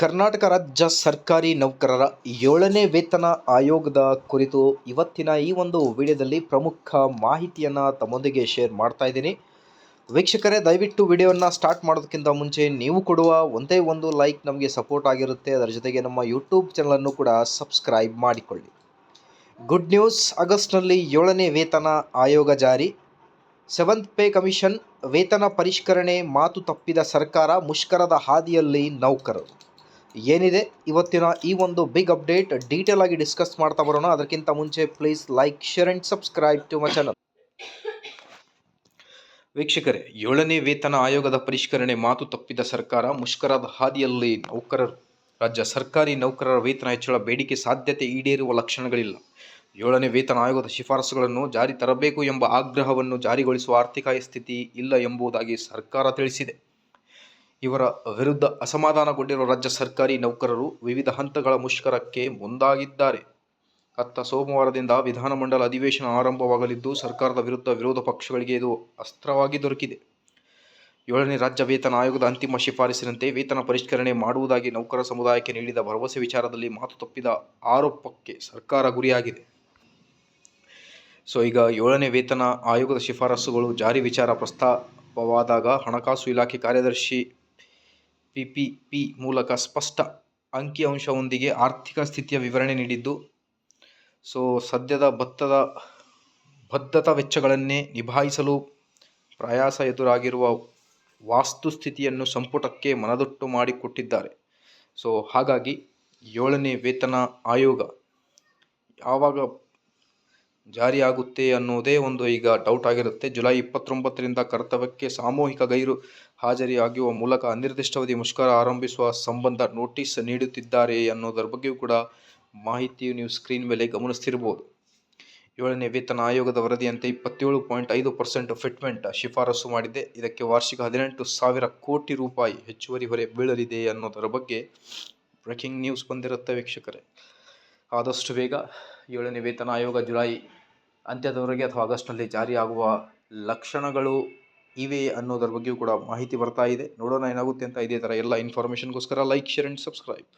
ಕರ್ನಾಟಕ ರಾಜ್ಯ ಸರ್ಕಾರಿ ನೌಕರರ ಏಳನೇ ವೇತನ ಆಯೋಗದ ಕುರಿತು ಇವತ್ತಿನ ಈ ಒಂದು ವಿಡಿಯೋದಲ್ಲಿ ಪ್ರಮುಖ ಮಾಹಿತಿಯನ್ನು ತಮ್ಮೊಂದಿಗೆ ಶೇರ್ ಮಾಡ್ತಾ ಇದ್ದೀನಿ. ವೀಕ್ಷಕರೇ, ದಯವಿಟ್ಟು ವಿಡಿಯೋವನ್ನು ಸ್ಟಾರ್ಟ್ ಮಾಡೋದಕ್ಕಿಂತ ಮುಂಚೆ ನೀವು ಕೊಡುವ ಒಂದೇ ಒಂದು ಲೈಕ್ ನಮಗೆ ಸಪೋರ್ಟ್ ಆಗಿರುತ್ತೆ. ಅದರ ಜೊತೆಗೆ ನಮ್ಮ ಯೂಟ್ಯೂಬ್ ಚಾನಲನ್ನು ಕೂಡ ಸಬ್ಸ್ಕ್ರೈಬ್ ಮಾಡಿಕೊಳ್ಳಿ. ಗುಡ್ ನ್ಯೂಸ್, ಆಗಸ್ಟ್ನಲ್ಲಿ ಏಳನೇ ವೇತನ ಆಯೋಗ ಜಾರಿ. ಸೆವೆಂತ್ ಪೇ ಕಮಿಷನ್, ವೇತನ ಪರಿಷ್ಕರಣೆ ಮಾತು ತಪ್ಪಿದ ಸರ್ಕಾರ ಮುಷ್ಕರದ ಹಾದಿಯಲ್ಲಿ ನೌಕರರು. ಏನಿದೆ? ಇವತ್ತಿನ ಈ ಒಂದು ಬಿಗ್ ಅಪ್ಡೇಟ್ ಡೀಟೇಲ್ ಆಗಿ ಡಿಸ್ಕಸ್ ಮಾಡ್ತಾ ಬರೋಣ. ಅದಕ್ಕಿಂತ ಮುಂಚೆ please like share and subscribe to my channel ವೀಕ್ಷಕರೇ, ಏಳನೇ ವೇತನ ಆಯೋಗದ ಪರಿಷ್ಕರಣೆ ಮಾತು ತಪ್ಪಿದ ಸರ್ಕಾರ ಮುಷ್ಕರದ ಹಾದಿಯಲ್ಲಿ ನೌಕರರು, ರಾಜ್ಯ ಸರ್ಕಾರಿ ನೌಕರರ ವೇತನ ಹೆಚ್ಚಳ ಬೇಡಿಕೆ ಸಾಧ್ಯತೆ ಈಡೇರುವ ಲಕ್ಷಣಗಳಿಲ್ಲ. ಏಳನೇ ವೇತನ ಆಯೋಗದ ಶಿಫಾರಸುಗಳನ್ನು ಜಾರಿ ತರಬೇಕು ಎಂಬ ಆಗ್ರಹವನ್ನು ಜಾರಿಗೊಳಿಸುವ ಆರ್ಥಿಕ ಸ್ಥಿತಿ ಇಲ್ಲ ಎಂಬುದಾಗಿ ಸರ್ಕಾರ ತಿಳಿಸಿದೆ. ಇವರ ವಿರುದ್ಧ ಅಸಮಾಧಾನಗೊಂಡಿರುವ ರಾಜ್ಯ ಸರ್ಕಾರಿ ನೌಕರರು ವಿವಿಧ ಹಂತಗಳ ಮುಷ್ಕರಕ್ಕೆ ಮುಂದಾಗಿದ್ದಾರೆ. ಅತ್ತ ಸೋಮವಾರದಿಂದ ವಿಧಾನಮಂಡಲ ಅಧಿವೇಶನ ಆರಂಭವಾಗಲಿದ್ದು, ಸರ್ಕಾರದ ವಿರುದ್ಧ ವಿರೋಧ ಪಕ್ಷಗಳಿಗೆ ಇದು ಅಸ್ತ್ರವಾಗಿ ದೊರಕಿದೆ. ಏಳನೇ ರಾಜ್ಯ ವೇತನ ಆಯೋಗದ ಅಂತಿಮ ಶಿಫಾರಸಿನಂತೆ ವೇತನ ಪರಿಷ್ಕರಣೆ ಮಾಡುವುದಾಗಿ ನೌಕರ ಸಮುದಾಯಕ್ಕೆ ನೀಡಿದ ಭರವಸೆ ವಿಚಾರದಲ್ಲಿ ಮಾತು ತಪ್ಪಿದ ಆರೋಪಕ್ಕೆ ಸರ್ಕಾರ ಗುರಿಯಾಗಿದೆ. ಸೊ, ಈಗ ಏಳನೇ ವೇತನ ಆಯೋಗದ ಶಿಫಾರಸುಗಳು ಜಾರಿ ವಿಚಾರ ಪ್ರಸ್ತಾಪವಾದಾಗ ಹಣಕಾಸು ಇಲಾಖೆ ಕಾರ್ಯದರ್ಶಿ ಪಿ ಪಿ ಪಿ ಮೂಲಕ ಸ್ಪಷ್ಟ ಅಂಕಿಅಂಶವೊಂದಿಗೆ ಆರ್ಥಿಕ ಸ್ಥಿತಿಯ ವಿವರಣೆ ನೀಡಿದ್ದು, ಸೊ ಸದ್ಯದ ಭತ್ತದ, ಭದ್ರತಾ ವೆಚ್ಚಗಳನ್ನೇ ನಿಭಾಯಿಸಲು ಪ್ರಯಾಸ ಎದುರಾಗಿರುವ ವಾಸ್ತುಸ್ಥಿತಿಯನ್ನು ಸಂಪುಟಕ್ಕೆ ಮನದಟ್ಟು ಮಾಡಿಕೊಟ್ಟಿದ್ದಾರೆ. ಸೊ ಹಾಗಾಗಿ ಏಳನೇ ವೇತನ ಆಯೋಗ ಯಾವಾಗ ಜಾರಿಯಾಗುತ್ತೆ ಅನ್ನೋದೇ ಒಂದು ಈಗ ಡೌಟ್ ಆಗಿರುತ್ತೆ. ಜುಲೈ ಇಪ್ಪತ್ತೊಂಬತ್ತರಿಂದ ಕರ್ತವ್ಯಕ್ಕೆ ಸಾಮೂಹಿಕ ಗೈರು ಹಾಜರಿಯಾಗುವ ಮೂಲಕ ಅನಿರ್ದಿಷ್ಟಾವಧಿ ಮುಷ್ಕರ ಆರಂಭಿಸುವ ಸಂಬಂಧ ನೋಟಿಸ್ ನೀಡುತ್ತಿದ್ದಾರೆ ಅನ್ನೋದರ ಬಗ್ಗೆಯೂ ಕೂಡ ಮಾಹಿತಿಯು ನೀವು ಸ್ಕ್ರೀನ್ ಮೇಲೆ ಗಮನಿಸ್ತಿರ್ಬೋದು. ಏಳನೇ ವೇತನ ಆಯೋಗದ ವರದಿಯಂತೆ ಇಪ್ಪತ್ತೇಳು ಪಾಯಿಂಟ್ ಐದು ಪರ್ಸೆಂಟ್ ಫಿಟ್ಮೆಂಟ್ ಶಿಫಾರಸು ಮಾಡಿದೆ. ಇದಕ್ಕೆ ವಾರ್ಷಿಕ ಹದಿನೆಂಟು ಸಾವಿರ ಕೋಟಿ ರೂಪಾಯಿ ಹೆಚ್ಚುವರಿ ಹೊರೆ ಬೀಳಲಿದೆ ಅನ್ನೋದರ ಬಗ್ಗೆ ಬ್ರೇಕಿಂಗ್ ನ್ಯೂಸ್ ಬಂದಿರುತ್ತೆ ವೀಕ್ಷಕರೇ. ಆದಷ್ಟು ಬೇಗ ಏಳನೇ ವೇತನ ಆಯೋಗ ಜುಲೈ ಅಂತ್ಯದವರೆಗೆ ಅಥವಾ ಆಗಸ್ಟ್ನಲ್ಲಿ ಜಾರಿಯಾಗುವ ಲಕ್ಷಣಗಳು ಇವೆ ಅನ್ನೋದರ ಬಗ್ಗೆಯೂ ಕೂಡ ಮಾಹಿತಿ ಬರ್ತಾ ಇದೆ. ನೋಡೋಣ ಏನಾಗುತ್ತೆ ಅಂತ ಇದೇ ಥರ ಎಲ್ಲ ಇನ್ಫಾರ್ಮೇಷನ್ಗೋಸ್ಕರ ಲೈಕ್ ಶೇರ್ ಆ್ಯಂಡ್ ಸಬ್ಸ್ಕ್ರೈಬ್